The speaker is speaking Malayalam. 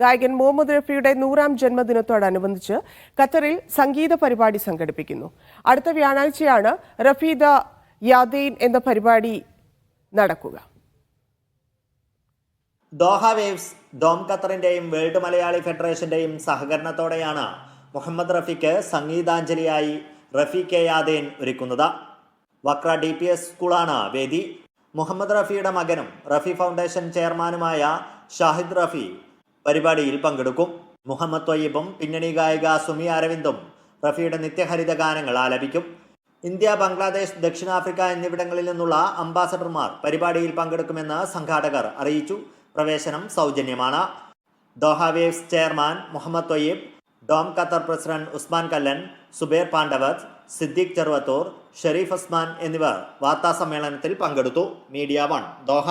ഗായകൻ മുഹമ്മദ് റഫിയുടെ നൂറാം ജന്മദിനത്തോടനുബന്ധിച്ച് ഖത്തറിൽ സംഗീത പരിപാടി സംഘടിപ്പിക്കുന്നു. അടുത്ത വ്യാഴാഴ്ചയാണ് റഫീദ യാദീൻ എന്ന പരിപാടി നടക്കുക. ദോഹ വേവ്സ് ഡോം ഖത്തറിന്റെയും വേൾഡ് മലയാളി ഫെഡറേഷന്റെയും സഹകരണത്തോടെയാണ് മുഹമ്മദ് റഫിക്ക് സംഗീതാഞ്ജലിയായി റഫി കെ യാദേൻ ഒരുക്കുന്നത്. വക്ര ഡി പി എസ് സ്കൂളാണ് വേദി. മുഹമ്മദ് റഫിയുടെ മകനും റഫി ഫൗണ്ടേഷൻ ചെയർമാനുമായ ഷാഹിദ് റഫി പരിപാടിയിൽ പങ്കെടുക്കും. മുഹമ്മദ് തൊയ്യബും പിന്നണി ഗായിക സുമി അരവിന്ദും റഫിയുടെ നിത്യഹരിത ഗാനങ്ങൾ ആലപിക്കും. ഇന്ത്യ ബംഗ്ലാദേശ് ദക്ഷിണാഫ്രിക്ക എന്നിവിടങ്ങളിൽ നിന്നുള്ള അംബാസഡർമാർ പരിപാടിയിൽ പങ്കെടുക്കുമെന്ന് സംഘാടകർ അറിയിച്ചു. പ്രവേശനം സൗജന്യമാണ്. Doha Waves chairman Muhammad Thoyyib Dom Qatar president Usman Kallan Zubair Pandavath Siddique Cheruvathur Shareef Usman എന്നിവർ വാർത്താസമ്മേളനത്തിൽ പങ്കെടുത്തു. Media one Doha.